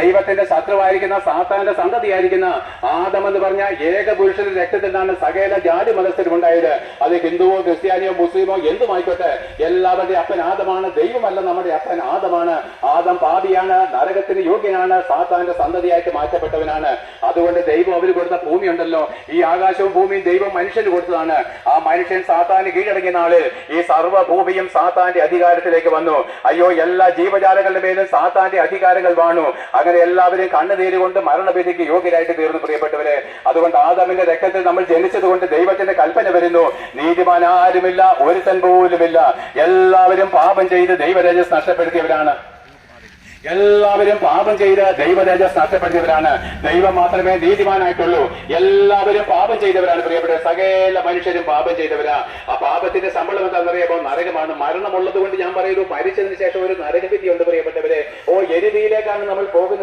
ദൈവത്തിന്റെ ശത്രുവായിരിക്കുന്ന സാത്താന്റെ സന്തതിയായിരിക്കുന്ന ആദം എന്ന് പറഞ്ഞ ഏക പുരുഷന്റെ രക്തത്തിൽ നിന്നാണ് സകല ജാതി മതസ്ഥരും ഉണ്ടായത്. അത് ഹിന്ദുവോ ക്രിസ്ത്യാനിയോ മുസ്ലിമോ എന്തുമായിക്കോട്ടെ എല്ലാവരുടെയും അപ്പൻ ആദമാണ് ദൈവമല്ല നമ്മുടെ അപ്പൻ ആദമാണ്. ആദം പാപിയാണ് നരകത്തിന് യോഗ്യനാണ് സാത്താന്റെ സന്തതിയായിട്ട് മാറ്റപ്പെട്ടവനാണ്. അതുകൊണ്ട് ദൈവം അവർ കൊടുത്ത ഭൂമി ഉണ്ടല്ലോ ഈ ആകാശവും ഭൂമിയും ദൈവം മനുഷ്യന് കൊടുത്തതാണ്. ആ മനുഷ്യൻ സാത്താന് കീഴടങ്ങിയ നാൾ ഈ സർവഭൂമിയും സാത്താന്റെ അധികാരത്തിലേക്ക് വന്നു. അയ്യോ എല്ലാ ജീവജാലങ്ങളുടെ മേലും സാത്താന്റെ അധികാരങ്ങൾ വാണു. അങ്ങനെ എല്ലാവരെയും കണ്ണുനീര് കൊണ്ട് മരണവിധിക്ക് യോഗ്യരായിട്ട് തീർന്നു പ്രിയപ്പെട്ടവരെ. അതുകൊണ്ട് ആദമിന്റെ രക്തത്തിൽ നമ്മൾ ജനിച്ചതുകൊണ്ട് ദൈവത്തിന്റെ കൽപ്പന വരുന്നു. നീതിമാൻ ആരുമില്ല ഒരുത്തൻ പോലുമില്ല. എല്ലാവരും പാപം ചെയ്ത് ദൈവരേജസ് നഷ്ടപ്പെടുത്തിയവരാണ്. എല്ലാവരും പാപം ചെയ്ത് ദൈവതേജസ് നഷ്ടപ്പെടുത്തിയവരാണ്. ദൈവം മാത്രമേ നീതിമാനായിട്ടുള്ളൂ. എല്ലാവരും പാപം ചെയ്തവരാണ് പ്രിയപ്പെട്ട സകല മനുഷ്യരും പാപം ചെയ്തവരാ. ആ പാപത്തിന്റെ ശമ്പളം എന്താണെന്നറിയാമോ നരകമാണ്. മരണമുള്ളത് കൊണ്ട് ഞാൻ പറയുന്നു മരിച്ചതിന് ശേഷം ഒരു നരകവിധി ഉണ്ട് പ്രിയപ്പെട്ടവരെ. ഓ എരുതിയിലേക്കാണ് നമ്മൾ പോകുന്നത്.